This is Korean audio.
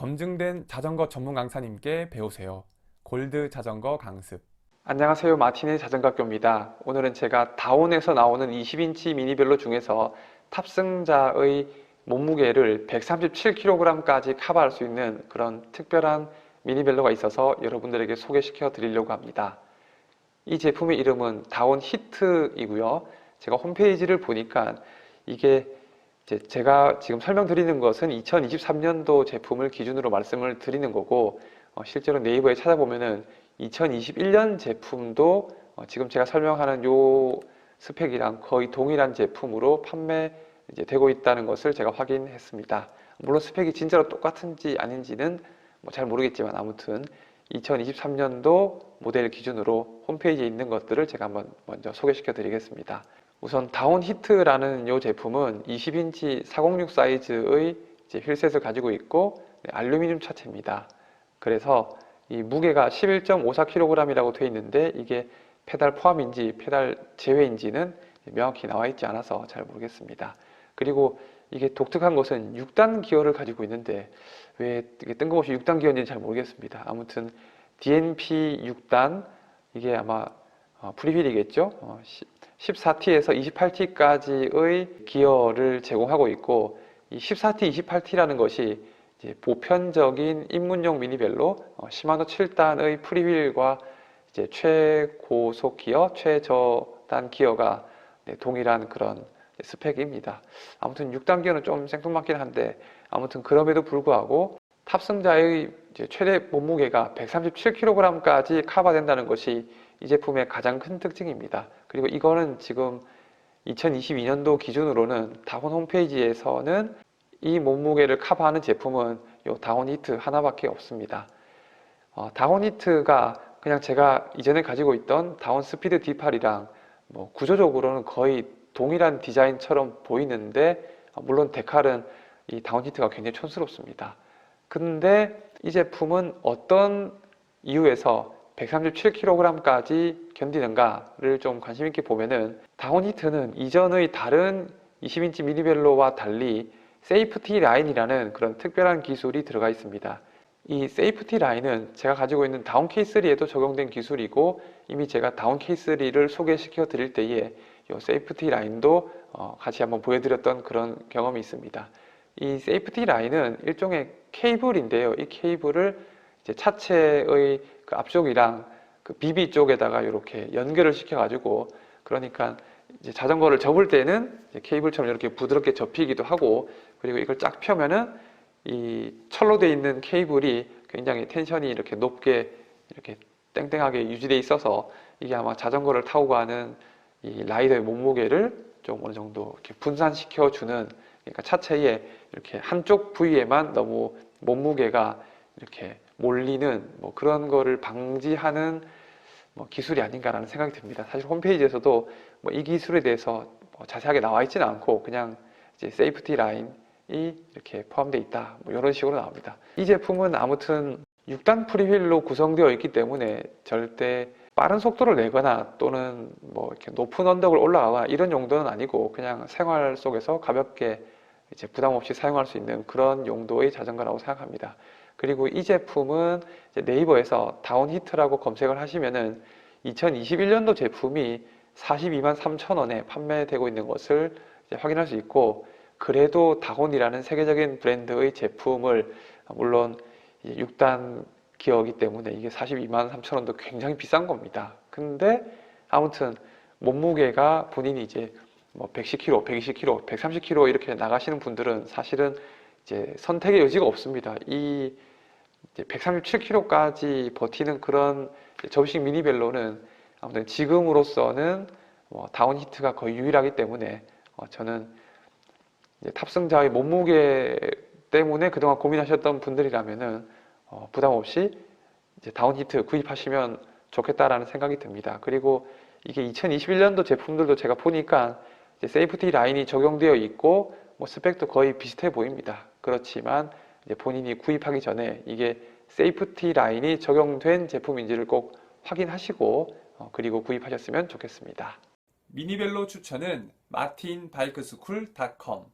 검증된 자전거 전문 강사님께 배우세요. 골드 자전거 강습. 안녕하세요. 마틴의 자전거학교입니다. 오늘은 제가 다온에서 나오는 20인치 미니벨로 중에서 탑승자의 몸무게를 137kg까지 커버할 수 있는 그런 특별한 미니벨로가 있어서 여러분들에게 소개시켜 드리려고 합니다. 이 제품의 이름은 다온 히트이고요. 제가 홈페이지를 보니까 이게 이 제 제가 지금 설명드리는 것은 2023년도 제품을 기준으로 말씀을 드리는 거고 어, 실제로 네이버에 찾아보면은 2021년 제품도 어, 지금 제가 설명하는 요 스펙이랑 거의 동일한 제품으로 판매 되고 있다는 것을 제가 확인했습니다. 물론 스펙이 진짜로 똑같은지 아닌지는 뭐 잘 모르겠지만 아무튼 2023년도 모델 기준으로 홈페이지에 있는 것들을 제가 한번 먼저 소개시켜 드리겠습니다. 우선 다운 히트라는 이 제품은 20인치 406 사이즈의 휠셋을 가지고 있고 네, 알루미늄 차체입니다. 그래서 이 무게가 11.54kg이라고 되어 있는데 이게 페달 포함인지 페달 제외인지는 명확히 나와 있지 않아서 잘 모르겠습니다. 그리고 이게 독특한 것은 6단 기어를 가지고 있는데 왜 이게 뜬금없이 6단 기어인지는 잘 모르겠습니다. 아무튼 DNP 6단 이게 아마 어, 프리휠이겠죠. 어, 14T에서 28T까지의 기어를 제공하고 있고 이 14T, 28T라는 것이 보편적인 입문용 미니벨로 어, 시마노 7단의 프리휠과 이제 최고속 기어, 최저단 기어가 네, 동일한 그런 스펙입니다. 아무튼 6단 기어는 좀 생뚱맞긴 한데 아무튼 그럼에도 불구하고 탑승자의 최대 몸무게가 137kg까지 커버된다는 것이 이 제품의 가장 큰 특징입니다. 그리고 이거는 지금 2022년도 기준으로는 다운 홈페이지에서는 이 몸무게를 커버하는 제품은 요 다운 히트 하나밖에 없습니다. 어, 다운 히트가 그냥 제가 이전에 가지고 있던 다운 스피드 D8이랑 뭐 구조적으로는 거의 동일한 디자인처럼 보이는데 어, 물론 데칼은 이 다운 히트가 굉장히 촌스럽습니다. 근데 이 제품은 어떤 이유에서 137kg까지 견디는가를 좀 관심 있게 보면은 다운 히트는 이전의 다른 20인치 미니벨로와 달리 세이프티 라인이라는 그런 특별한 기술이 들어가 있습니다. 이 세이프티 라인은 제가 가지고 있는 다운 K3에도 적용된 기술이고 이미 제가 다운 K3를 소개시켜 드릴 때에 이 세이프티 라인도 어, 같이 한번 보여드렸던 그런 경험이 있습니다. 이 세이프티 라인은 일종의 케이블인데요. 이 케이블을 차체의 그 앞쪽이랑 그 비비 쪽에다가 이렇게 연결을 시켜가지고 그러니까 이제 자전거를 접을 때는 케이블처럼 이렇게 부드럽게 접히기도 하고 그리고 이걸 쫙 펴면은 이 철로 돼 있는 케이블이 굉장히 텐션이 이렇게 높게 이렇게 땡땡하게 유지돼 있어서 이게 아마 자전거를 타고 가는 이 라이더의 몸무게를 좀 어느 정도 이렇게 분산시켜 주는 그러니까 차체에 이렇게 한쪽 부위에만 너무 몸무게가 이렇게 몰리는 뭐 그런 거를 방지하는 뭐 기술이 아닌가라는 생각이 듭니다. 사실 홈페이지에서도 뭐 이 기술에 대해서 뭐 자세하게 나와 있지는 않고 그냥 이제 세이프티 라인이 이렇게 포함되어 있다. 뭐 이런 식으로 나옵니다. 이 제품은 아무튼 6단 프리휠로 구성되어 있기 때문에 절대 빠른 속도를 내거나 또는 뭐 이렇게 높은 언덕을 올라가거나 이런 용도는 아니고 그냥 생활 속에서 가볍게 이제 부담 없이 사용할 수 있는 그런 용도의 자전거라고 생각합니다. 그리고 이 제품은 네이버에서 다운 히트라고 검색을 하시면은 2021년도 제품이 42만 3천 원에 판매되고 있는 것을 확인할 수 있고 그래도 다온이라는 세계적인 브랜드의 제품을 물론 6단 기어이기 때문에 이게 42만 3천 원도 굉장히 비싼 겁니다. 근데 아무튼 몸무게가 본인이 이제 뭐 110kg, 120kg, 130kg 이렇게 나가시는 분들은 사실은 이제 선택의 여지가 없습니다. 이 137kg까지 버티는 그런 접이식 미니벨로는 아무튼 지금으로서는 뭐 다운 히트가 거의 유일하기 때문에 어 저는 탑승자의 몸무게 때문에 그동안 고민하셨던 분들이라면은 어 부담 없이 다운 히트 구입하시면 좋겠다라는 생각이 듭니다. 그리고 이게 2021년도 제품들도 제가 보니까 세이프티 라인이 적용되어 있고 뭐 스펙도 거의 비슷해 보입니다. 그렇지만 본인이 구입하기 전에 이게 세이프티 라인이 적용된 제품인지를 꼭 확인하시고 어, 그리고 구입하셨으면 좋겠습니다. 미니벨로 추천은 마틴바이크스쿨.com